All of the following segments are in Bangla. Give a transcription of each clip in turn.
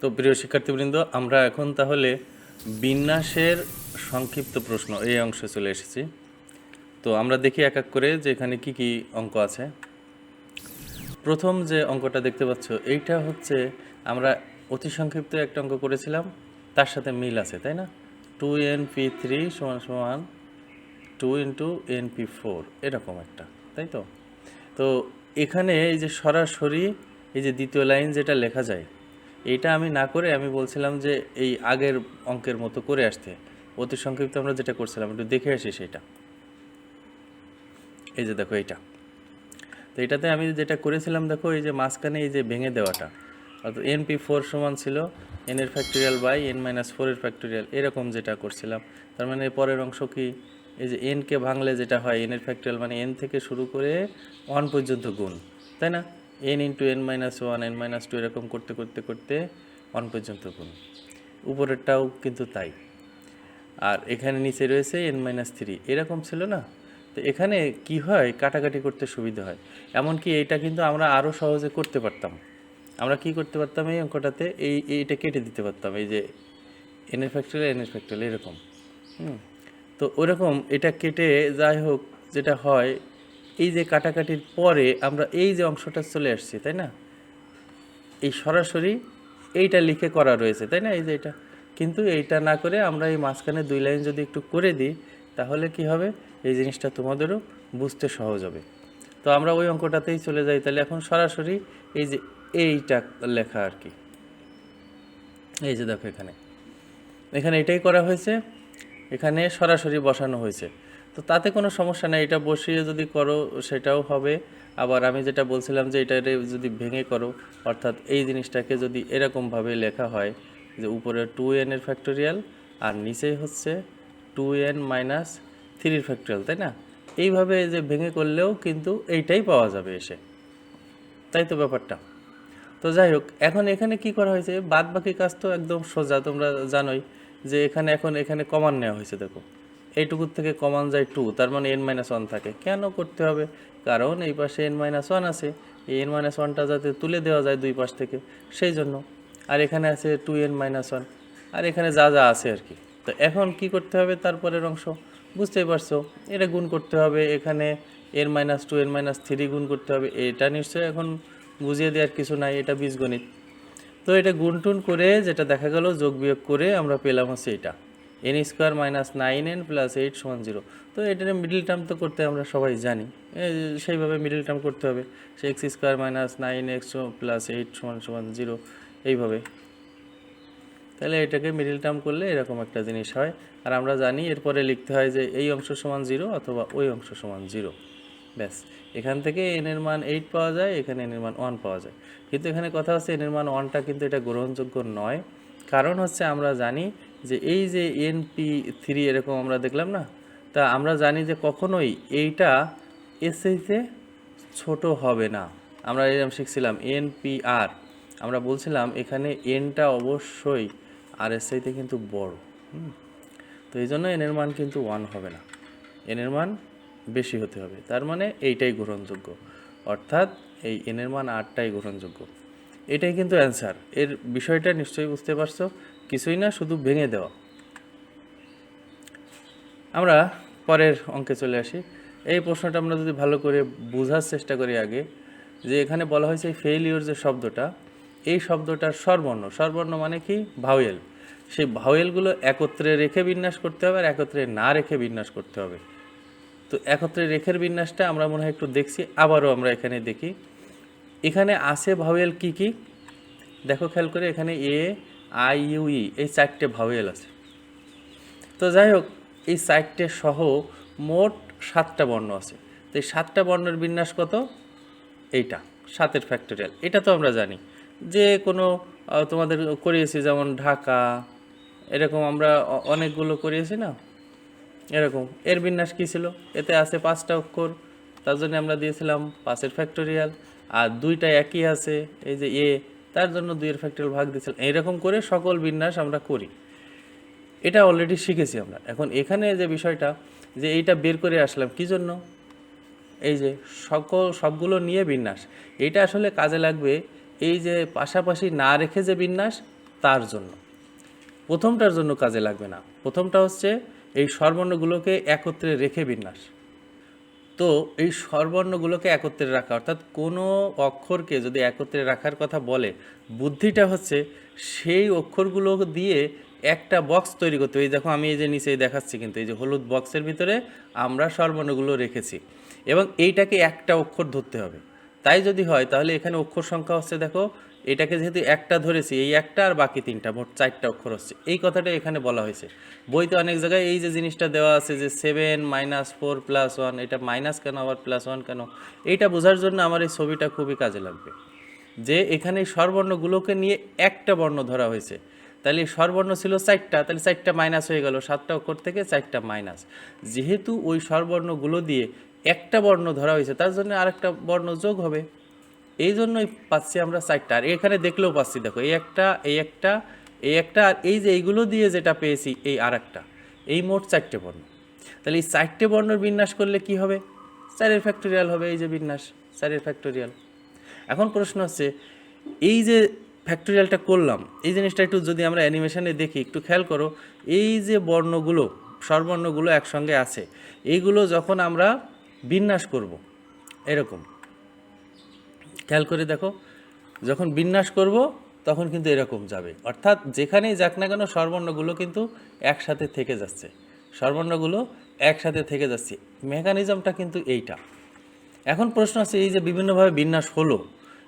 তো প্রিয় শিক্ষার্থীবৃন্দ, আমরা এখন তাহলে বিন্যাসের সংক্ষিপ্ত প্রশ্ন এই অংশে চলে এসেছি। তো আমরা দেখি এক এক করে যে এখানে কি কি অঙ্ক আছে। প্রথম যে অঙ্কটা দেখতে পাচ্ছ, এইটা হচ্ছে আমরা অতি সংক্ষিপ্ত একটা অঙ্ক করেছিলাম, তার সাথে মিল আছে, তাই না? টু এন পি থ্রি সমান সমান two into N P four এরকম একটা, তাই তো? তো এখানে এই যে সরাসরি এই যে দ্বিতীয় লাইন যেটা লেখা যায় এইটা আমি না করে আমি বলছিলাম যে এই আগের অঙ্কের মতো করে আসতে। অতি সংক্ষিপ্ত আমরা যেটা করছিলাম, একটু দেখে আসি সেটা। এই যে দেখো এইটা। তো এটাতে আমি যেটা করেছিলাম, দেখো এই যে মাঝখানে এই যে ভেঙে দেওয়াটা, অর্থাৎ এন পি ফোর সমান ছিল এন এর ফ্যাক্টোরিয়াল বাই এন মাইনাস ফোরের ফ্যাক্টোরিয়াল এরকম যেটা করছিলাম। তার মানে পরের অংশ কি? এই যে এনকে ভাঙলে যেটা হয় এন এর ফ্যাক্টোরিয়াল মানে এন থেকে শুরু করে ওয়ান পর্যন্ত গুণ, তাই না? N into N minus one N minus two এরকম করতে করতে করতে ওয়ান পর্যন্ত গুণ। উপরেরটাও কিন্তু তাই। আর এখানে নিচে রয়েছে এন মাইনাস থ্রি এরকম ছিল না? তো এখানে কি হয়? কাটাকাটি করতে সুবিধা হয়। এমনকি এইটা কিন্তু আমরা আরও সহজে করতে পারতাম। আমরা কি করতে পারতাম এই অঙ্কটাতে? এই, এইটা কেটে দিতে পারতাম। এই যে এন এর ফ্যাক্টরিয়াল এন এর ফ্যাক্টরিয়াল এরকম। হুম। তো ওরকম এটা কেটে যাই হোক যেটা হয় এই যে কাটাকাটির পরে আমরা এই যে অংশটা চলে আসছি, তাই না? এই সরাসরি এইটা লিখে করা রয়েছে, তাই না? এই যে এটা। কিন্তু এইটা না করে আমরা এই মাঝখানে দুই লাইন যদি একটু করে দিই, তাহলে কি হবে? এই জিনিসটা তোমাদেরও বুঝতে সহজ হবে। তো আমরা ওই অঙ্কটাতেই চলে যাই। তাহলে এখন সরাসরি এই যে এইটা লেখা আর কি। এই যে দেখো এখানে। এখানে এটাই করা হয়েছে। এখানে সরাসরি বসানো হয়েছে। তো তাতে কোনো সমস্যা নেই, এটা বসিয়ে যদি করো সেটাও হবে। আবার আমি যেটা বলছিলাম যে এটা যদি ভেঙে করো, অর্থাৎ এই জিনিসটাকে যদি এরকমভাবে লেখা হয় যে উপরে টু এর ফ্যাক্টোরিয়াল আর নিচেই হচ্ছে টু এন মাইনাস থ্রির ফ্যাক্টোরিয়াল তাই না? এইভাবে যে ভেঙে করলেও কিন্তু এইটাই পাওয়া যাবে এসে। তাই তো ব্যাপারটা। তো যাই হোক, এখন এখানে কি করা হয়েছে? বাদ বাকি কাজ তো একদম সোজা, তোমরা জানোই যে এখানে এখন এখানে কমান নেওয়া হয়েছে, দেখো। এইটুকুর থেকে কমান যায় টু তার মানে এন মাইনাস ওয়ান থাকে। কেন করতে হবে? কারণ এই পাশে এন মাইনাস ওয়ান আছে। এই এন মাইনাস ওয়ানটা যাতে তুলে দেওয়া যায় দুই পাশ থেকে, সেই জন্য। আর এখানে আছে টু এন মাইনাস ওয়ান আর এখানে যা যা আছে আর কি। তো এখন কি করতে হবে তারপরের অংশ? বুঝতেই পারছ, এটা গুণ করতে হবে। এখানে N minus two N minus three গুণ করতে হবে। এটা নিশ্চয়ই এখন বুঝিয়ে দেওয়ার কিছু নাই, এটা বীজগণিত। তো এটা গুণটুন করে যেটা দেখা গেল যোগ বিয়োগ করে আমরা পেলাম হচ্ছে এটা। N square minus nine N plus eight সমান জিরো তো এটার মিডিল টার্ম তো করতে আমরা সবাই জানি। সেইভাবে মিডিল টার্ম করতে হবে। সে X square minus nine X plus eight সমান সমান জিরো এইভাবে। তাহলে এটাকে মিডিল টার্ম করলে এরকম একটা জিনিস হয়। আর আমরা জানি এরপরে লিখতে হয় যে এই অংশ সমান জিরো অথবা ওই অংশ সমান জিরো ব্যাস, এখান থেকে এন এর মান এইট পাওয়া যায়, এখানে এন এর মান ওয়ান পাওয়া যায়। কিন্তু এখানে কথা হচ্ছে এন এর মান ওয়ানটা কিন্তু এটা গ্রহণযোগ্য নয়। কারণ হচ্ছে আমরা জানি যে এই যে এন পি থ্রি এরকম আমরা দেখলাম না, তা আমরা জানি যে কখনোই এইটা এসএইতে ছোট হবে না। আমরা এরকম শিখছিলাম এন পি আর আমরা বলছিলাম এখানে এনটা অবশ্যই আর এসআইতে কিন্তু বড়। তো এই জন্য এনের মান কিন্তু ওয়ান হবে না। এনের মান বেশি হতে হবে, তার মানে এইটাই গ্রহণযোগ্য। অর্থাৎ এই এনের মান আটটাই গ্রহণযোগ্য। এটাই কিন্তু অ্যান্সার এর বিষয়টা নিশ্চয়ই বুঝতে পারছ। কিছুই না, শুধু ভেঙে দেওয়া। আমরা পরের অঙ্কে চলে আসি। এই প্রশ্নটা আমরা যদি ভালো করে বোঝার চেষ্টা করি আগে, যে এখানে বলা হয়েছে ফেইলিওর যে শব্দটা, এই শব্দটার স্বরবর্ণ স্বরবর্ণ মানে কি? ভাওয়েল সেই ভাওয়েলগুলো একত্রে রেখে বিন্যাস করতে হবে আর একত্রে না রেখে বিন্যাস করতে হবে। তো একত্রে রেখের বিন্যাসটা আমরা মনে হয় একটু দেখছি, আবারও আমরা এখানে দেখি। এখানে আছে ভাওয়েল কি কি? দেখো খেয়াল করে এখানে এ আই, ইউ, ই, এই চারটে ভাওয়েল আছে। তো যাই হোক এই চারটে সহ মোট সাতটা বর্ণ আছে। তো এই সাতটা বর্ণের বিন্যাস কত? এইটা, সাতের ফ্যাক্টোরিয়াল এটা তো আমরা জানি। যে কোনো তোমাদের করিয়েছি যেমন ঢাকা, এরকম আমরা অনেকগুলো করিয়েছি না? এরকম। এর বিন্যাস কী ছিল? এতে আছে পাঁচটা অক্ষর, তার জন্য আমরা দিয়েছিলাম পাঁচের ফ্যাক্টোরিয়াল আর দুইটা একই আছে, এই যে এ তার জন্য দুইয়ের ফ্যাক্টোরিয়াল ভাগ দিয়েছিলাম। এইরকম করে সকল বিন্যাস আমরা করি। এটা অলরেডি শিখেছি আমরা। এখন এখানে যে বিষয়টা, যে এইটা বের করে আসলাম কি জন্য? এই যে সকল, সবগুলো নিয়ে বিন্যাস। এইটা আসলে কাজে লাগবে এই যে পাশাপাশি না রেখে যে বিন্যাস, তার জন্য। প্রথমটার জন্য কাজে লাগবে না। প্রথমটা হচ্ছে এই স্বরবর্ণগুলোকে একত্রে রেখে বিন্যাস। তো এই স্বরবর্ণগুলোকে একত্রে রাখা, অর্থাৎ কোনো অক্ষরকে যদি একত্রে রাখার কথা বলে, বুদ্ধিটা হচ্ছে সেই অক্ষরগুলো দিয়ে একটা বক্স তৈরি করতে এই দেখো আমি এই যে নিচে দেখাচ্ছি কিন্তু, এই যে হলুদ বক্সের ভিতরে আমরা স্বরবর্ণগুলো রেখেছি এবং এইটাকে একটা অক্ষর ধরতে হবে। তাই যদি হয় তাহলে এখানে অক্ষর সংখ্যা হচ্ছে দেখো এটাকে যেহেতু একটা ধরেছি, এই একটা আর বাকি তিনটা, মোট চারটা অক্ষর হচ্ছে এই কথাটা এখানে বলা হয়েছে। বইতে অনেক জায়গায় এই যে জিনিসটা দেওয়া আছে যে seven minus four plus one এটা মাইনাস কেন, আবার প্লাস ওয়ান কেন? এইটা বোঝার জন্য আমার এই ছবিটা খুবই কাজে লাগবে। যে এখানে স্বরবর্ণগুলোকে নিয়ে একটা বর্ণ ধরা হয়েছে। তাহলে স্বরবর্ণ ছিল চারটা, তাহলে চারটা মাইনাস হয়ে গেল। সাতটা অক্ষর থেকে চারটা মাইনাস যেহেতু ওই স্বরবর্ণগুলো দিয়ে একটা বর্ণ ধরা হয়েছে, তার জন্য আরেকটা বর্ণ যোগ হবে। এই জন্যই পাচ্ছি আমরা চারটা আর এখানে দেখলেও পাচ্ছি, দেখো, এই একটা এই একটা এই একটা, আর এই যে এইগুলো দিয়ে যেটা পেয়েছি, এই আর একটা এই মোট চারটে বর্ণ। তাহলে এই চারটে বর্ণর বিন্যাস করলে কি হবে? চারের ফ্যাক্টোরিয়াল হবে, এই যে বিন্যাস চারের ফ্যাক্টোরিয়াল এখন প্রশ্ন হচ্ছে, এই যে ফ্যাক্টোরিয়ালটা করলাম, এই জিনিসটা একটু যদি আমরা অ্যানিমেশনে দেখি, একটু খেয়াল করো, এই যে বর্ণগুলো স্বরবর্ণগুলো একসঙ্গে আছে, এইগুলো যখন আমরা বিন্যাস করব, এরকম। খেয়াল করে দেখো, যখন বিন্যাস করব, তখন কিন্তু এরকম যাবে। অর্থাৎ যেখানেই যাক না কেন স্বরবর্ণগুলো কিন্তু একসাথে থেকে যাচ্ছে। স্বরবর্ণগুলো একসাথে থেকে যাচ্ছে। মেকানিজমটা কিন্তু এইটা। এখন প্রশ্ন আছে, এই যে বিভিন্নভাবে বিন্যাস হলো,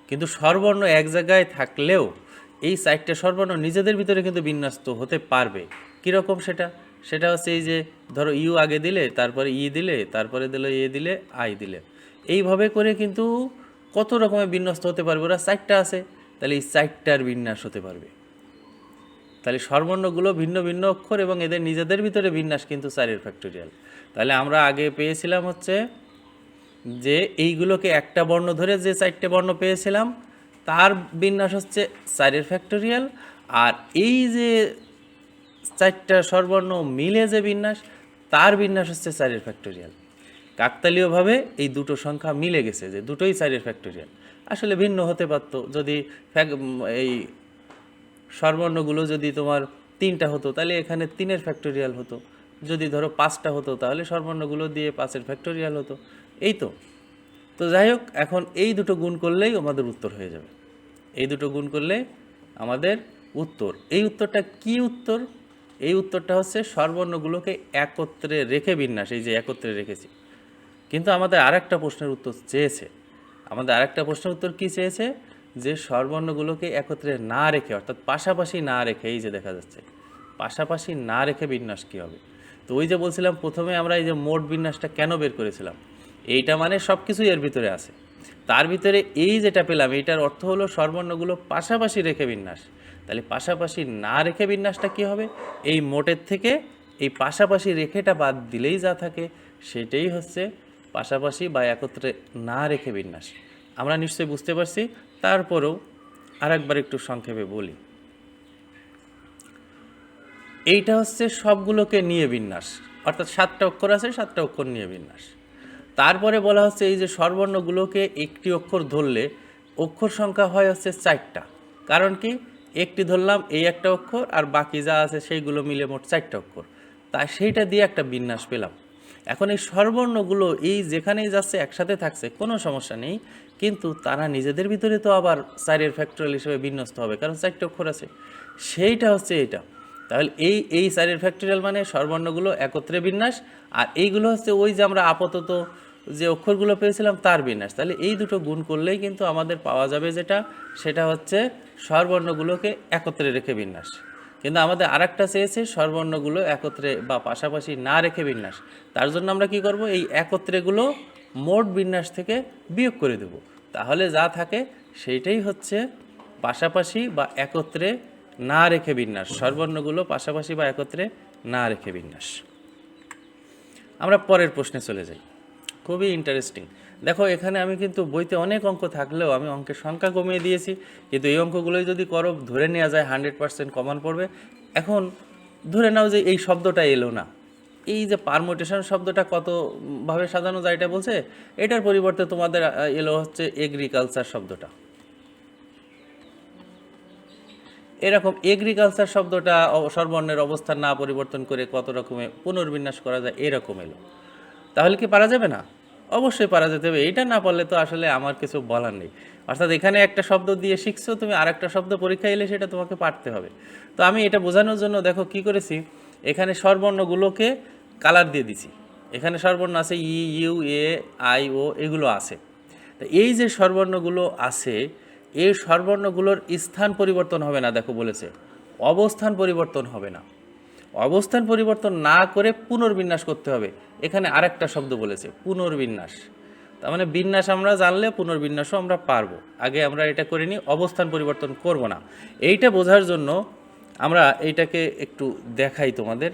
কিন্তু স্বরবর্ণ এক জায়গায় থাকলেও এই চারটে স্বরবর্ণ নিজেদের ভিতরে কিন্তু বিন্যাস তো হতে পারবে। কীরকম সেটা? সেটা হচ্ছে এই যে, ধরো ইউ আগে দিলে, তারপরে ই দিলে, তারপরে দিলে এ দিলে আই দিলে। এইভাবে করে কিন্তু কত রকমের বিন্যস্ত হতে পারবে? ওরা চারটা আছে। তাহলে এই চারটার বিন্যাস হতে পারবে। তাহলে স্বরবর্ণগুলো ভিন্ন ভিন্ন অক্ষর এবং এদের নিজেদের ভিতরে বিন্যাস কিন্তু চারের ফ্যাক্টোরিয়াল তাহলে আমরা আগে পেয়েছিলাম হচ্ছে যে এইগুলোকে একটা বর্ণ ধরে যে চারটে বর্ণ পেয়েছিলাম, তার বিন্যাস হচ্ছে চারের ফ্যাক্টোরিয়াল আর এই যে চারটা স্বরবর্ণ মিলে যে বিন্যাস, তার বিন্যাস হচ্ছে চারের ফ্যাক্টোরিয়াল কাকতালীয়ভাবে এই দুটো সংখ্যা মিলে গেছে যে দুটোই চারের ফ্যাক্টোরিয়াল আসলে ভিন্ন হতে পারতো। যদি এই স্বরবর্ণগুলো যদি তোমার তিনটা হতো, তাহলে এখানে তিনের ফ্যাক্টোরিয়াল হতো। যদি ধরো পাঁচটা হতো, তাহলে স্বরবর্ণগুলো দিয়ে পাঁচের ফ্যাক্টোরিয়াল হতো। এই তো। তো যাই হোক, এখন এই দুটো গুণ করলেই আমাদের উত্তর হয়ে যাবে। এই দুটো গুণ করলে আমাদের উত্তর। এই উত্তরটা কি উত্তর? এই উত্তরটা হচ্ছে স্বরবর্ণগুলোকে একত্রে রেখে বিন্যাস, এই যে একত্রে রেখেছি। কিন্তু আমাদের আরেকটা প্রশ্নের উত্তর চেয়েছে। আমাদের আরেকটা প্রশ্নের উত্তর কি চেয়েছে? যে স্বরবর্ণগুলোকে একত্রে না রেখে, অর্থাৎ পাশাপাশি না রেখে, এই যে দেখা যাচ্ছে, পাশাপাশি না রেখে বিন্যাস কী হবে? তো ওই যে বলছিলাম, প্রথমে আমরা এই যে মোট বিন্যাসটা কেন বের করেছিলাম? এইটা মানে সব কিছুই এর ভিতরে আছে। তার ভিতরে এই যেটা পেলাম, এইটার অর্থ হলো স্বরবর্ণগুলো পাশাপাশি রেখে বিন্যাস। তাহলে পাশাপাশি না রেখে বিন্যাসটা কী হবে? এই মোটের থেকে এই পাশাপাশি রেখেটা বাদ দিলেই যা থাকে, সেটাই হচ্ছে পাশাপাশি বা একত্রে না রেখে বিন্যাস। আমরা নিশ্চয়ই বুঝতে পারছি, তারপরেও আরেকবার একটু সংক্ষেপে বলি। এইটা হচ্ছে সবগুলোকে নিয়ে বিন্যাস। অর্থাৎ সাতটা অক্ষর আছে, সাতটা অক্ষর নিয়ে বিন্যাস। তারপরে বলা হচ্ছে এই যে স্বরবর্ণগুলোকে একটি অক্ষর ধরলে অক্ষর সংখ্যা হয় হচ্ছে চারটা। কারণ কি? একটি ধরলাম, এই একটা অক্ষর, আর বাকি যা আছে সেইগুলো মিলে মোট চারটা অক্ষর। তাই সেইটা দিয়ে একটা বিন্যাস পেলাম। এখন এই স্বরবর্ণগুলো এই যেখানেই যাচ্ছে, একসাথে থাকছে, কোনো সমস্যা নেই। কিন্তু তারা নিজেদের ভিতরে তো আবার চারের ফ্যাক্টরিয়াল হিসেবে বিন্যস্ত হবে, কারণ চারটে অক্ষর আছে। সেইটা হচ্ছে এইটা তাহলে এই এই চারের ফ্যাক্টরিয়াল মানে স্বরবর্ণগুলো একত্রে বিন্যাস, আর এইগুলো হচ্ছে ওই যে আমরা আপাতত যে অক্ষরগুলো পেয়েছিলাম তার বিন্যাস। তাহলে এই দুটো গুণ করলেই কিন্তু আমাদের পাওয়া যাবে যেটা, সেটা হচ্ছে স্বরবর্ণগুলোকে একত্রে রেখে বিন্যাস। কিন্তু আমাদের আরেকটা চেয়েছে স্বরবর্ণগুলো একত্রে বা পাশাপাশি না রেখে বিন্যাস। তার জন্য আমরা কি করব? এই একত্রেগুলো মোট বিন্যাস থেকে বিয়োগ করে দেব। তাহলে যা থাকে সেইটাই হচ্ছে পাশাপাশি বা একত্রে না রেখে বিন্যাস। স্বরবর্ণগুলো পাশাপাশি বা একত্রে না রেখে বিন্যাস। আমরা পরের প্রশ্নে চলে যাই। খুবই ইন্টারেস্টিং দেখো, এখানে আমি কিন্তু বইতে অনেক অঙ্ক থাকলেও আমি অঙ্কের সংখ্যা কমিয়ে দিয়েছি। কিন্তু এই অঙ্কগুলোই যদি করো, ধরে নেওয়া যায় হান্ড্রেড পার্সেন্ট কমন পড়বে। এখন ধরে নাও যে এই শব্দটা এলো না। এই যে পারমোটেশন শব্দটা কতভাবে সাজানো যায় এটা বলছে? এটার পরিবর্তে তোমাদের এলো হচ্ছে এগ্রিকালচার শব্দটা। এরকম এগ্রিকালচার শব্দটা সর্বর্ণের অবস্থান না পরিবর্তন করে কত রকমের পুনর্বিন্যাস করা যায়, এরকম এলো। তাহলে কি পারা যাবে না? অবশ্যই পারা যেতে হবে। এটা না পারলে তো আসলে আমার কিছু বলার নেই। অর্থাৎ এখানে একটা শব্দ দিয়ে শিখছো, তুমি আর একটা শব্দ পরীক্ষা এলে সেটা তোমাকে পারতে হবে। তো আমি এটা বোঝানোর জন্য দেখো কি করেছি, এখানে স্বরবর্ণগুলোকে কালার দিয়ে দিছি। এখানে স্বরবর্ণ আছে ই, ইউ, এ, আই, ও, এগুলো আছে। তো এই যে স্বরবর্ণগুলো আছে, এই স্বরবর্ণগুলোর স্থান পরিবর্তন হবে না, দেখো বলেছে। অবস্থান পরিবর্তন হবে না। অবস্থান পরিবর্তন না করে পুনর্বিন্যাস করতে হবে। এখানে আরেকটা শব্দ বলেছে, পুনর্বিন্যাস। তার মানে বিন্যাস আমরা জানলে, পুনর্বিন্যাসও আমরা পারব। আগে আমরা এটা করে নিই, অবস্থান পরিবর্তন করব না। এইটা বোঝার জন্য আমরা এইটাকে একটু দেখাই তোমাদের।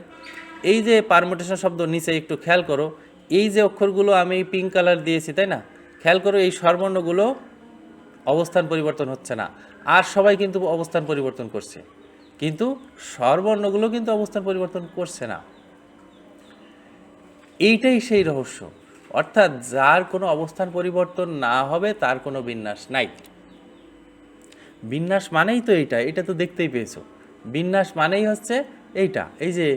এই যে পারমোটেশন শব্দ নিচে একটু খেয়াল করো, এই যে অক্ষরগুলো আমি পিঙ্ক কালার দিয়েছি, তাই না? খেয়াল করো এই স্বরবর্ণগুলো অবস্থান পরিবর্তন হচ্ছে না। আর সবাই কিন্তু অবস্থান পরিবর্তন করছে। কিন্তু স্বরবর্ণগুলো কিন্তু অবস্থান পরিবর্তন করছে না। এইটাই সেই রহস্য। অর্থাৎ যার কোনো অবস্থান পরিবর্তন না হবে, তার কোনো বিন্যাস নাই। বিন্যাস মানেই তো এইটা, এটা তো দেখতেই পেয়েছ। বিন্যাস মানেই হচ্ছে এইটা, এই যে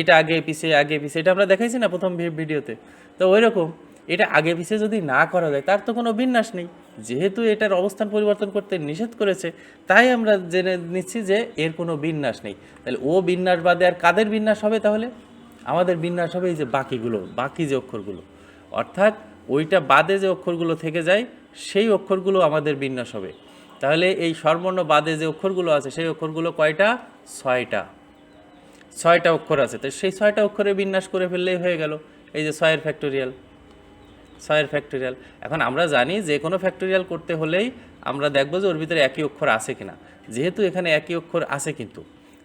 এটা আগে পিছে আগে পিছে, এটা আমরা দেখাইছি না প্রথম ভিডিওতে। তো ওই রকম এটা আগে পিছে যদি না করা যায়, তার তো কোনো বিন্যাস নেই। যেহেতু এটার অবস্থান পরিবর্তন করতে নিষেধ করেছে, তাই আমরা জেনে নিচ্ছি যে এর কোনো বিন্যাস নেই। তাহলে ও বিন্যাস বাদে আর কাদের বিন্যাস হবে তাহলে? আমাদের বিন্যাস হবে এই যে বাকিগুলো, বাকি যে অক্ষরগুলো। অর্থাৎ ওইটা বাদে যে অক্ষরগুলো থেকে যায়, সেই অক্ষরগুলো আমাদের বিন্যাস হবে। তাহলে এই স্বরবর্ণ বাদে যে অক্ষরগুলো আছে, সেই অক্ষরগুলো কয়টা? ছয়টা। ছয়টা অক্ষর আছে। তো সেই ছয়টা অক্ষরে বিন্যাস করে ফেললেই হয়ে গেল। এই যে ছয়ের ফ্যাক্টোরিয়াল। ছয়ের ফ্যাক্টোরিয়াল এখন আমরা জানি যে কোনো ফ্যাক্টোরিয়াল করতে হলেই আমরা দেখব যে ওর ভিতরে একই অক্ষর আছে কিনা। যেহেতু এখানে একই অক্ষর আছে কিন্তু।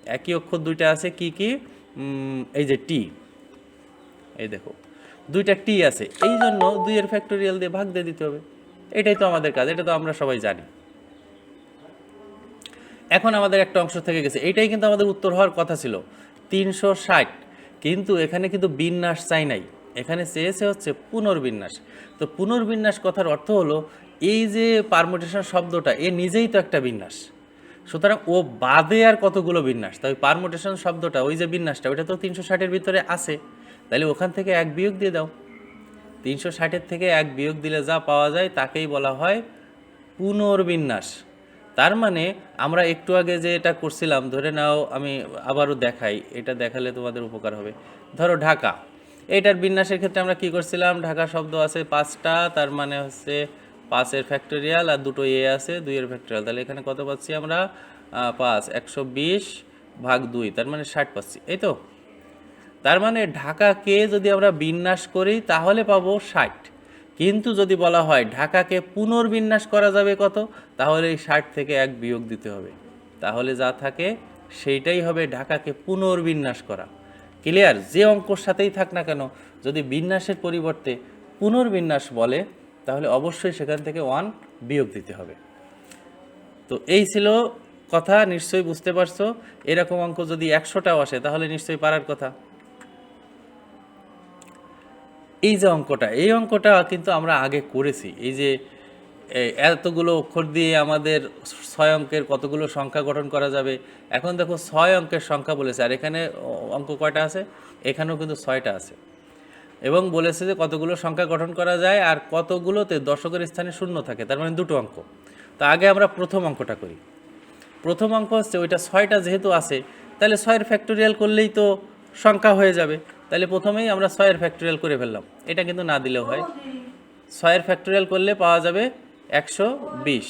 একই অক্ষর দুইটা আছে কি কি? এই যে টি এই দেখো। দুইটা টি আছে। এই জন্য দুইয়ের ফ্যাক্টোরিয়াল দিয়ে ভাগ দিয়ে দিতে হবে। এটাই তো আমাদের কাজ, এটা তো আমরা সবাই জানি। এখন আমাদের একটা অংশ থেকে গেছে। এইটাই কিন্তু আমাদের উত্তর হওয়ার কথা ছিল। তিনশো ষাট। কিন্তু এখানে কিন্তু বিন্যাস চাই নাই। এখানে চেয়েছে হচ্ছে পুনর্বিন্যাস। তো পুনর্বিন্যাস কথার অর্থ হলো, এই যে পারমোটেশন শব্দটা, এ নিজেই তো একটা বিন্যাস। সুতরাং ও বাদে আর কতগুলো বিন্যাস? তাই পারমোটেশন শব্দটা, ওই যে বিন্যাসটা, ওইটা তো তিনশো ষাটের ভিতরে আছে। তাহলে ওখান থেকে এক বিয়োগ দিয়ে দাও। তিনশো ষাটের থেকে এক বিয়োগ দিলে যা পাওয়া যায়, তাকেই বলা হয় পুনর্বিন্যাস। তার মানে আমরা একটু আগে যে এটা করছিলাম, ধরে নাও আমি আবারও দেখাই, এটা দেখালে তোমাদের উপকার হবে। ধরো ঢাকা। এইটার বিন্যাসের ক্ষেত্রে আমরা কি করছিলাম? ঢাকা শব্দ আছে পাঁচটা, তার মানে হচ্ছে পাঁচের ফ্যাক্টোরিয়াল আর দুটো এ আছে, দুইয়ের ফ্যাক্টোরিয়াল তাহলে এখানে কত পাচ্ছি আমরা? পাঁচ, একশো বিশ ভাগ দুই, তার মানে ষাট পাচ্ছি, এই তো? তার মানে ঢাকাকে যদি আমরা বিন্যাস করি, তাহলে পাবো ষাট। কিন্তু যদি বলা হয় ঢাকাকে পুনর্বিন্যাস করা যাবে কত? তাহলে এই ষাট থেকে এক বিয়োগ দিতে হবে। তাহলে যা থাকে, সেইটাই হবে ঢাকাকে পুনর্বিন্যাস করা। ক্লিয়ার, যে অঙ্কর সাথেই থাক না কেন, যদি বিন্যাসের পরিবর্তে পুনর্বিন্যাস বলে, তাহলে অবশ্যই সেখান থেকে ওয়ান বিয়োগ দিতে হবে। তো এই ছিল কথা, নিশ্চয়ই বুঝতে পারছ। এরকম অঙ্ক যদি একশোটাও আসে, তাহলে নিশ্চয়ই পারার কথা। এই যে অঙ্কটা, এই অঙ্কটা কিন্তু আমরা আগে করেছি। এই যে এতগুলো অক্ষর দিয়ে আমাদের ছয় অঙ্কের কতগুলো সংখ্যা গঠন করা যাবে? এখন দেখো ছয় অঙ্কের সংখ্যা বলেছে, আর এখানে অঙ্ক কয়টা আছে? এখানেও কিন্তু ছয়টা আছে। এবং বলেছে যে কতগুলো সংখ্যা গঠন করা যায় আর কতগুলোতে দশকের স্থানে শূন্য থাকে, তার মানে দুটো অঙ্ক। তো আগে আমরা প্রথম অঙ্কটা করি। প্রথম অঙ্ক হচ্ছে ওইটা ছয়টা যেহেতু আছে, তাহলে ছয়ের ফ্যাক্টোরিয়াল করলেই তো সংখ্যা হয়ে যাবে। তাহলে প্রথমেই আমরা ছয়ের ফ্যাক্টোরিয়াল করে ফেললাম। এটা কিন্তু না দিলেও হয়। ছয়ের ফ্যাক্টোরিয়াল করলে পাওয়া যাবে একশো বিশ।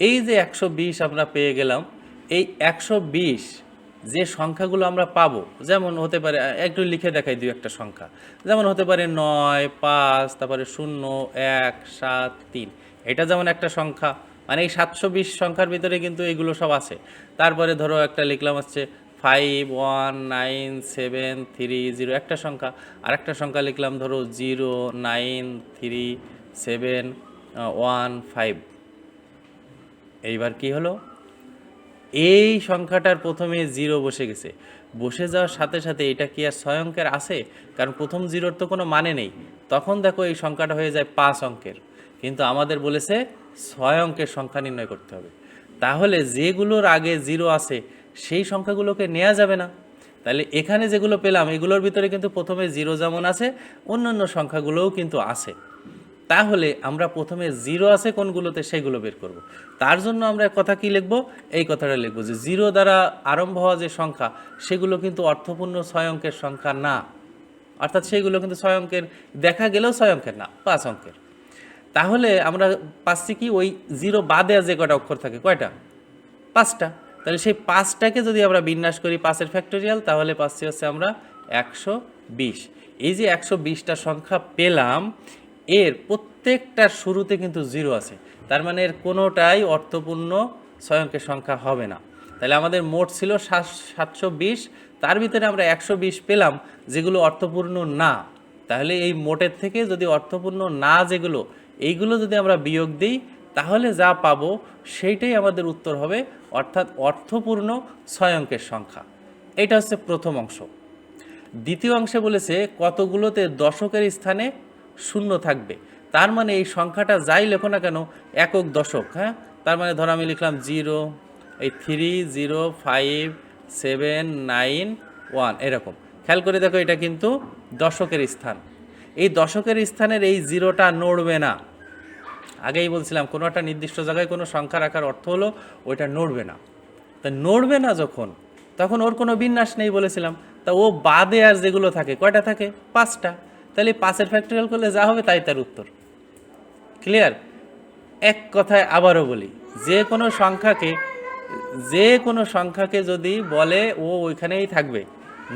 এই যে একশো বিশ আমরা পেয়ে গেলাম, এই একশো বিশ যে সংখ্যাগুলো আমরা পাবো, যেমন হতে পারে, একটু লিখে দেখাই দুই একটা সংখ্যা, যেমন হতে পারে নয়, পাঁচ, তারপরে শূন্য, এক, সাত, তিন। এটা যেমন একটা সংখ্যা মানে এই সাতশো বিশ সংখ্যার ভিতরে কিন্তু এগুলো সব আছে। তারপরে ধরো একটা লিখলাম হচ্ছে five one nine seven three zero একটা সংখ্যা। আর একটা সংখ্যা লিখলাম ধরো zero nine three seven one, five. এইবার কি হলো? এই সংখ্যাটার প্রথমে জিরো বসে গেছে। বসে যাওয়ার সাথে সাথে এটা কি আর ছয় অঙ্কের আছে? কারণ প্রথম জিরোর তো কোনো মানে নেই। তখন দেখো এই সংখ্যাটা হয়ে যায় পাঁচ অঙ্কের। কিন্তু আমাদের বলেছে ছয় অঙ্কের সংখ্যা নির্ণয় করতে হবে। তাহলে যেগুলোর আগে জিরো আছে, সেই সংখ্যাগুলোকে নেওয়া যাবে না। তাহলে এখানে যেগুলো পেলাম, এগুলোর ভিতরে কিন্তু প্রথমে জিরো যেমন আছে, অন্যান্য সংখ্যাগুলোও কিন্তু আছে। তাহলে আমরা প্রথমে জিরো আছে কোনগুলোতে সেগুলো বের করব। তার জন্য আমরা কথা কি লিখব? এই কথাটা লিখব যে জিরো দ্বারা আরম্ভ হওয়া যে সংখ্যা, সেগুলো কিন্তু অর্থপূর্ণ ছয় অঙ্কের সংখ্যা না। অর্থাৎ সেগুলো কিন্তু ছয় অঙ্কের, দেখা গেলেও ছয় অঙ্কের না, পাঁচ অঙ্কের। তাহলে আমরা পাচ্ছি কি? ওই জিরো বাদে যে কটা অক্ষর থাকে, কয়টা? পাঁচটা। তাহলে সেই পাঁচটাকে যদি আমরা বিন্যাস করি, পাঁচের ফ্যাক্টোরিয়াল তাহলে পাচ্ছি হচ্ছে আমরা একশো বিশ। এই যে একশো বিশটা সংখ্যা পেলাম এর প্রত্যেকটার শুরুতে কিন্তু জিরো আছে। তার মানে এর কোনোটাই অর্থপূর্ণ অঙ্কের সংখ্যা হবে না। তাহলে আমাদের মোট ছিল সাতশো বিশ, তার ভিতরে আমরা একশো বিশ পেলাম, যেগুলো অর্থপূর্ণ না। তাহলে এই মোটের থেকে যদি অর্থপূর্ণ না যেগুলো, এইগুলো যদি আমরা বিয়োগ দিই, তাহলে যা পাবো সেইটাই আমাদের উত্তর হবে, অর্থাৎ অর্থপূর্ণ স্বয়ংকের সংখ্যা। এটা হচ্ছে প্রথম অংশ। দ্বিতীয় অংশে বলেছে কতগুলোতে দশকের স্থানে শূন্য থাকবে। তার মানে এই সংখ্যাটা যাই লেখো না কেন, একক দশক হ্যাঁ? তার মানে ধরো আমি লিখলাম জিরো, এই three, zero, five, seven, nine, one, এরকম। খেয়াল করে দেখো এটা কিন্তু দশকের স্থান। এই দশকের স্থানের এই জিরোটা নড়বে না। আগেই বলছিলাম, কোনো একটা নির্দিষ্ট জায়গায় কোনো সংখ্যা রাখার অর্থ হলো ওইটা নড়বে না। তা নড়বে না যখন, তখন ওর কোনো বিন্যাস নেই বলেছিলাম। তা ও বাদে আর যেগুলো থাকে, কয়টা থাকে? পাঁচটা। তাহলে পাঁচের ফ্যাক্টরিয়াল করলে যা হবে তাই তার উত্তর। ক্লিয়ার এক কথায় আবারও বলি, যে কোনো সংখ্যাকে, যে কোনো সংখ্যাকে যদি বলে ও ওইখানেই থাকবে,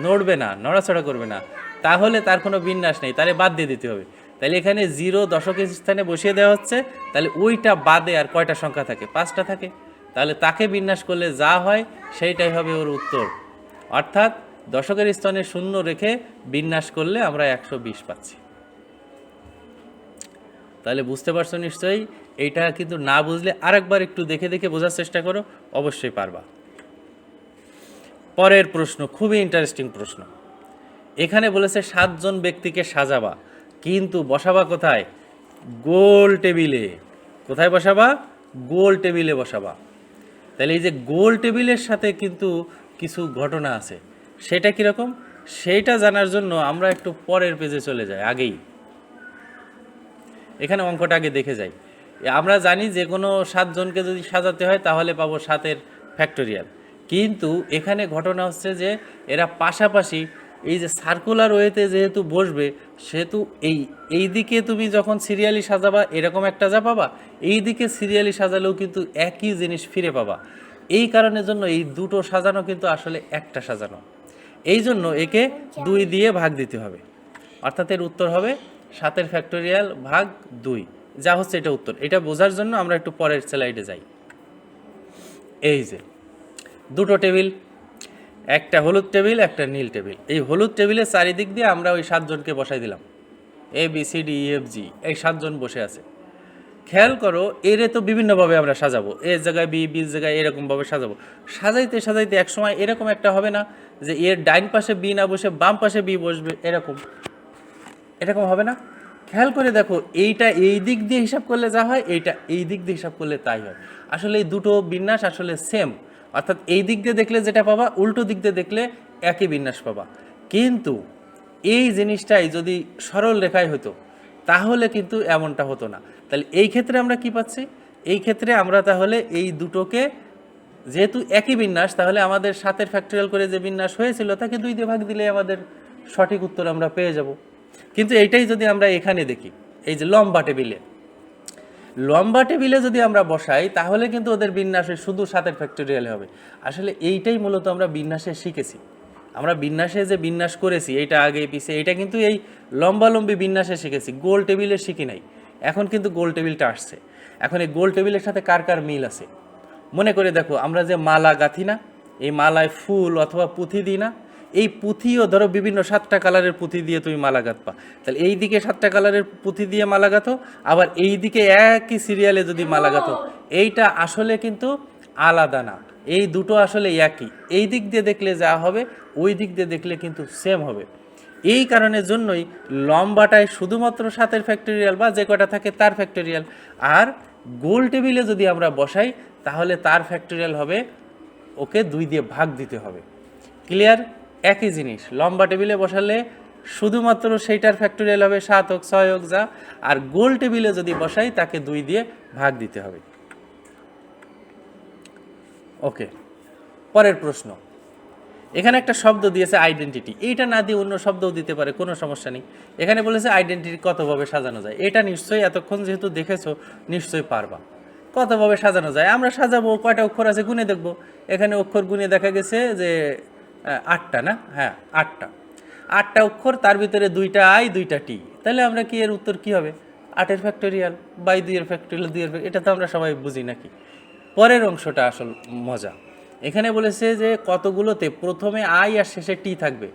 নড়বে না, নড়াচড়া করবে না, তাহলে তার কোনো বিন্যাস নেই, তাহলে বাদ দিয়ে দিতে হবে। তাহলে এখানে জিরো দশকের স্থানে বসিয়ে দেওয়া হচ্ছে, তাহলে ওইটা বাদে আর কয়টা সংখ্যা থাকে? পাঁচটা থাকে। তাহলে তাকে বিন্যাস করলে যা হয়, সেইটাই হবে ওর উত্তর। অর্থাৎ দশকের স্থানে শূন্য রেখে বিন্যাস করলে আমরা একশো বিশ পাচ্ছি। তাহলে বুঝতে পারছ নিশ্চয়ই? এইটা কিন্তু না বুঝলে আরেকবার একটু দেখে দেখে বোঝার চেষ্টা করো, অবশ্যই পারবা। পরের প্রশ্ন, খুবই ইন্টারেস্টিং প্রশ্ন। এখানে বলেছে, সাতজন ব্যক্তিকে সাজাবা, কিন্তু বসাবা কোথায়? গোল টেবিলে। কোথায় বসাবা? গোল টেবিলে বসাবা। তাহলে এই যে গোল টেবিলের সাথে কিন্তু কিছু ঘটনা আছে। সেটা কীরকম? সেইটা জানার জন্য আমরা একটু পরের পেজে চলে যাই, আগেই। এখানে অঙ্কটা আগে দেখে যাই। আমরা জানি যে কোনো সাতজনকে যদি সাজাতে হয়, তাহলে পাবো সাতের ফ্যাক্টোরিয়াল কিন্তু এখানে ঘটনা হচ্ছে যে, এরা পাশাপাশি এই যে সার্কুলার ওয়েতে যেহেতু বসবে, সেহেতু এই এই দিকে তুমি যখন সিরিয়ালি সাজাবা, এরকম একটা যা পাবা, এই দিকে সিরিয়ালি সাজালেও কিন্তু একই জিনিস ফিরে পাবা। এই কারণের জন্য এই দুটো সাজানো কিন্তু আসলে একটা সাজানো। এই জন্য একে দুই দিয়ে ভাগ দিতে হবে। অর্থাৎ এর উত্তর হবে সাতের ফ্যাক্টোরিয়াল ভাগ দুই। যা হচ্ছে এটা উত্তর। এটা বোঝার জন্য আমরা একটু পরের স্লাইডে যাই। এই যে, দুটো টেবিল, একটা হলুদ টেবিল, একটা নীল টেবিল। এই হলুদ টেবিলের চারিদিক দিয়ে আমরা ওই সাতজনকে বসাই দিলাম। A B C D F G এই সাতজন বসে আছে। খেয়াল করো, এরে তো বিভিন্নভাবে আমরা সাজাবো। এ জায়গায় বি বি জায়গায় এরকমভাবে সাজাবো। সাজাইতে সাজাইতে এক সময় এরকম একটা হবে না যে এর ডাইন পাশে বি না বসে বাম পাশে বি বসবে, এরকম। এরকম হবে না? খেয়াল করে দেখো, এইটা এই দিক দিয়ে হিসাব করলে যা হয়, এইটা এই দিক দিয়ে হিসাব করলে তাই হয়। আসলে এই দুটো বিন্যাস আসলে সেম অর্থাৎ এই দিক দিয়ে দেখলে যেটা পাবা, উল্টো দিক দিয়ে দেখলে একই বিন্যাস পাবা। কিন্তু এই জিনিসটাই যদি সরল রেখায় হতো তাহলে কিন্তু এমনটা হতো না। তাহলে এই ক্ষেত্রে আমরা কি পাচ্ছি? এই ক্ষেত্রে আমরা তাহলে এই দুটোকে যেহেতু একই বিন্যাস, তাহলে আমাদের সাতের ফ্যাক্টরিয়াল করে যে বিন্যাস হয়েছিল, তাকে দুই দিয়ে ভাগ দিলে আমাদের সঠিক উত্তর আমরা পেয়ে যাব। কিন্তু এইটাই যদি আমরা এখানে দেখি, এই যে লম্বা টেবিলে। লম্বা টেবিলে যদি আমরা বসাই, তাহলে কিন্তু ওদের বিন্যাসে শুধু সাতের ফ্যাক্টরিয়াল হবে। আসলে এইটাই মূলত আমরা বিন্যাসে শিখেছি। আমরা বিন্যাসে যে বিন্যাস করেছি এটা আগে পিছে এটা কিন্তু এই লম্বালম্বি বিন্যাসে শিখেছি গোল টেবিলে শিখি নাই। এখন কিন্তু গোল টেবিলটা আসছে। এখন এই গোল টেবিলের সাথে কার কার মিল আছে? মনে করে দেখো আমরা যে মালা গাঁথি না এই মালায় ফুল অথবা পুঁথি দিই না এই পুঁথিও ধরো বিভিন্ন সাতটা কালারের পুঁথি দিয়ে তুমি মালা গাঁথবা। তাহলে এই দিকে সাতটা কালারের পুঁথি দিয়ে মালা গাঁথো আবার এই দিকে একই সিরিয়ালে যদি মালা গাঁথো। এইটা আসলে কিন্তু আলাদা না। এই দুটো আসলে একই। এই দিক দিয়ে দেখলে যা হবে, ওই দিক দিয়ে দেখলে কিন্তু সেম হবে। এই কারণের জন্যই লম্বাটায় শুধুমাত্র সাতের ফ্যাক্টরিয়াল বা যে কটা থাকে তার ফ্যাক্টরিয়াল আর গোল টেবিলে যদি আমরা বসাই, তাহলে তার ফ্যাক্টরিয়াল হবে, ওকে দুই দিয়ে ভাগ দিতে হবে। ক্লিয়ার একই জিনিস। লম্বা টেবিলে বসালে শুধুমাত্র সেইটার ফ্যাক্টরিয়াল হবে সাত হোক, ছয় হোক যা। আর গোল টেবিলে যদি বসাই, তাকে দুই দিয়ে ভাগ দিতে হবে। ওকে, পরের প্রশ্ন। এখানে একটা শব্দ দিয়েছে আইডেন্টিটি এইটা না দিয়ে অন্য শব্দও দিতে পারে, কোনো সমস্যা নেই। এখানে বলেছে আইডেন্টিটি কতভাবে সাজানো যায়। এটা নিশ্চয়ই এতক্ষণ যেহেতু দেখেছ, নিশ্চয়ই পারবা। কতভাবে সাজানো যায়? আমরা সাজাবো, কয়টা অক্ষর আছে গুনে দেখব। এখানে অক্ষর গুনে দেখা গেছে যে আটটা না? হ্যাঁ আটটা। আটটা অক্ষর, তার ভিতরে দুইটা আই দুইটা টি তাহলে আমরা কি এর উত্তর কি হবে? আটের ফ্যাক্টরিয়াল বাই দুইয়ের ফ্যাক্টরিয়াল দুইয়ের এটা তো আমরা সবাই বুঝি নাকি? পরের অংশটা আসল মজা। এখানে বলেছে যে কতগুলোতে প্রথমে আই আর শেষে টি থাকবে।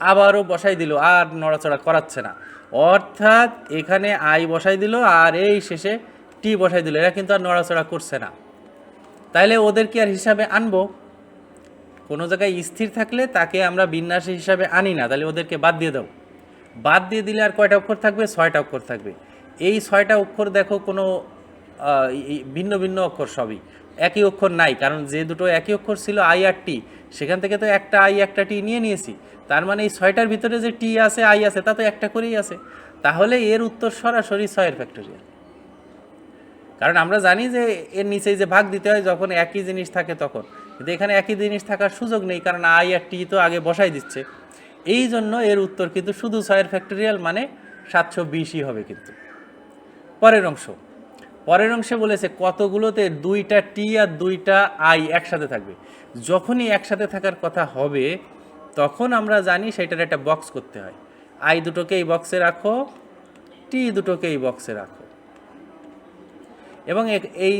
আবারও বসাই দিল, আর নড়াচড়া করাচ্ছে না। অর্থাৎ এখানে আই বসাই দিল, আর এই শেষে টি বসাই দিল। এরা কিন্তু আর নড়াচড়া করছে না। তাইলে ওদেরকে আর হিসাবে আনব? কোনো জায়গায় স্থির থাকলে তাকে আমরা বিন্যাস হিসাবে আনি না। তাহলে ওদেরকে বাদ দিয়ে দাও। বাদ দিয়ে দিলে আর কয়টা অক্ষর থাকবে? ছয়টা অক্ষর থাকবে। এই ছয়টা অক্ষর দেখো কোনো ভিন্ন ভিন্ন অক্ষর সবই। একই অক্ষর নাই, কারণ যে দুটো একই অক্ষর ছিল আই আর টি সেখান থেকে তো একটা আই একটা টি নিয়ে নিয়েছি। তার মানে এই ছয়টার ভিতরে যে টি আছে আই আছে, তা তো একটা করেই আছে। তাহলে এর উত্তর সরাসরি ছয়ের ফ্যাক্টরিয়াল কারণ আমরা জানি যে এর নিচেই যে ভাগ দিতে হয়, যখন একই জিনিস থাকে তখন। কিন্তু এখানে একই জিনিস থাকার সুযোগ নেই, কারণ আই আর টি তো আগে বসাই দিচ্ছে। এই জন্য এর উত্তর কিন্তু শুধু ছয়ের ফ্যাক্টরিয়াল মানে সাতশো বিশই হবে কিন্তু। পরের অংশ। পরের অংশে বলেছে, কতগুলোতে দুইটা টি আর দুইটা আই একসাথে থাকবে? যখনই একসাথে থাকার কথা হবে, তখন আমরা জানি সেটার একটা বক্স করতে হয়। আই দুটোকে এই বক্সে রাখো টি দুটোকে এই বক্সে রাখো। এবং এই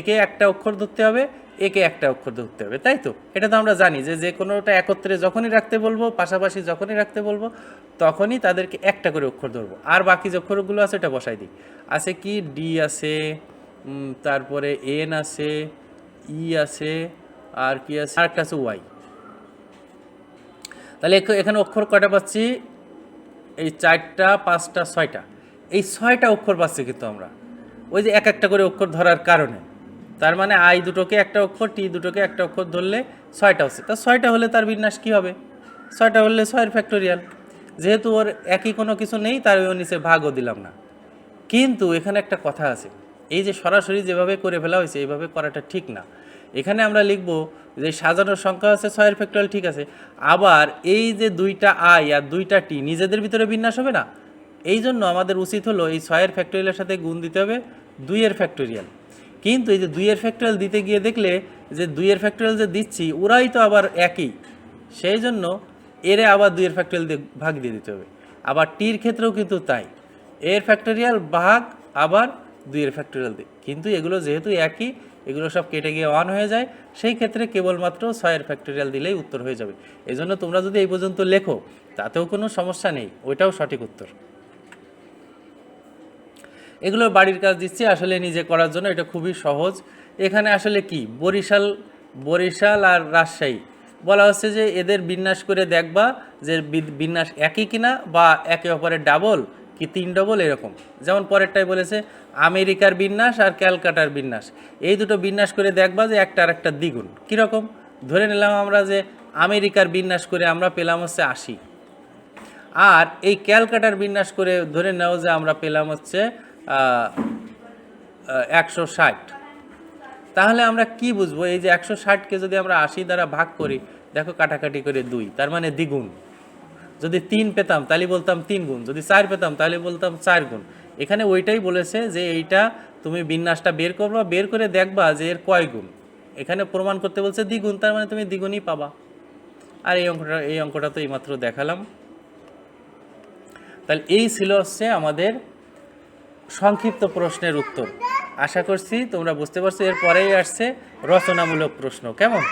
একে একটা অক্ষর ধরতে হবে। একে একটা অক্ষর ধরতে হবে, তাই তো? এটা তো আমরা জানি যে যে কোনোটা একত্রে যখনই রাখতে বলব, পাশাপাশি যখনই রাখতে বলব, তখনই তাদেরকে একটা করে অক্ষর ধরবো। আর বাকি যে অক্ষরগুলো আছে এটা বসাই দিই। আছে কি? ডি আছে তারপরে এন আছে ই আছে, আর কি আছে? আরেকটা আছে ওয়াই তাহলে এখানে অক্ষর কয়টা পাচ্ছি? এই চারটা, পাঁচটা, ছয়টা। এই ছয়টা অক্ষর পাচ্ছি কিন্তু আমরা। ওই যে এক একটা করে অক্ষর ধরার কারণে। তার মানে আই দুটোকে একটা অক্ষর, টি দুটোকে একটা অক্ষর ধরলে ছয়টা হচ্ছে। তা ছয়টা হলে তার বিন্যাস কী হবে? ছয়টা হলে ছয়ের ফ্যাক্টোরিয়াল যেহেতু ওর একই কোনো কিছু নেই, তার ওই নিচে ভাগও দিলাম না। কিন্তু এখানে একটা কথা আছে। এই যে সরাসরি যেভাবে করে ফেলা হয়েছে, এইভাবে করাটা ঠিক না। এখানে আমরা লিখব যে সাজানোর সংখ্যা আছে, ছয়ের ফ্যাক্টরিয়াল ঠিক আছে। আবার এই যে দুইটা আই আর দুইটা টি, নিজেদের ভিতরে বিন্যাস হবে না? এই জন্য আমাদের উচিত হলো এই ছয়ের ফ্যাক্টরিয়ালের সাথে গুণ দিতে হবে, দুইয়ের ফ্যাক্টরিয়াল কিন্তু এই যে দুইয়ের ফ্যাক্টরিয়াল দিতে গিয়ে দেখলে যে দুইয়ের ফ্যাক্টরিয়াল যে দিচ্ছি, ওরাই তো আবার একই। সেই জন্য এরে আবার দুইয়ের ফ্যাক্টরিয়াল দিয়ে ভাগ দিয়ে দিতে হবে। আবার টির ক্ষেত্রেও কিন্তু তাই। এর ফ্যাক্টরিয়াল ভাগ আবার দুইয়ের ফ্যাক্টরিয়াল দিই কিন্তু এগুলো যেহেতু একই, এগুলো সব কেটে গিয়ে অন হয়ে যায়, সেই ক্ষেত্রে কেবলমাত্র ছয়ের ফ্যাক্টরিয়াল দিলেই উত্তর হয়ে যাবে। এই জন্য তোমরা যদি এই পর্যন্ত লেখো, তাতেও কোনো সমস্যা নেই, ওইটাও সঠিক উত্তর। এগুলো বাড়ির কাজ দিচ্ছি, আসলে নিজে করার জন্য, এটা খুবই সহজ। এখানে আসলে কি? বরিশাল বরিশাল আর রাজশাহী। বলা হচ্ছে যে এদের বিন্যাস করে দেখবা যে বিন্যাস একই কিনা বা একে অপরের ডাবল কি তিন ডবল এরকম। যেমন পরেরটাই বলেছে, আমেরিকার বিন্যাস আর ক্যালকাটার বিন্যাস। এই দুটো বিন্যাস করে দেখবা যে একটা আর একটা দ্বিগুণ। কীরকম? ধরে নিলাম আমরা যে আমেরিকার বিন্যাস করে আমরা পেলাম হচ্ছে আশি। আর এই ক্যালকাটার বিন্যাস করে ধরে নাও যে আমরা পেলাম হচ্ছে একশো ষাট। তাহলে আমরা কি বুঝব? এই যে একশো ষাটকে যদি আমরা আশি দ্বারা ভাগ করি, দেখো কাটাকাটি করে দুই, তার মানে দ্বিগুণ। যদি তিন পেতাম, তাহলে বলতাম তিন গুণ। যদি চার পেতাম, তাহলে বলতাম চার গুণ। এখানে ওইটাই বলেছে যে এইটা তুমি বিন্যাসটা বের করবা, বের করে দেখবা যে এর কয় গুণ। এখানে প্রমাণ করতে বলছে দ্বিগুণ, তার মানে তুমি দ্বিগুণই পাবা। আর এই অঙ্কটা এই অঙ্কটা তো এইমাত্র দেখালাম। তাহলে এই ছিল হচ্ছে আমাদের সংক্ষিপ্ত প্রশ্নের উত্তর। আশা করছি তোমরা বুঝতে পারছ এরপরেই আসছে রচনামূলক প্রশ্ন। কেমন?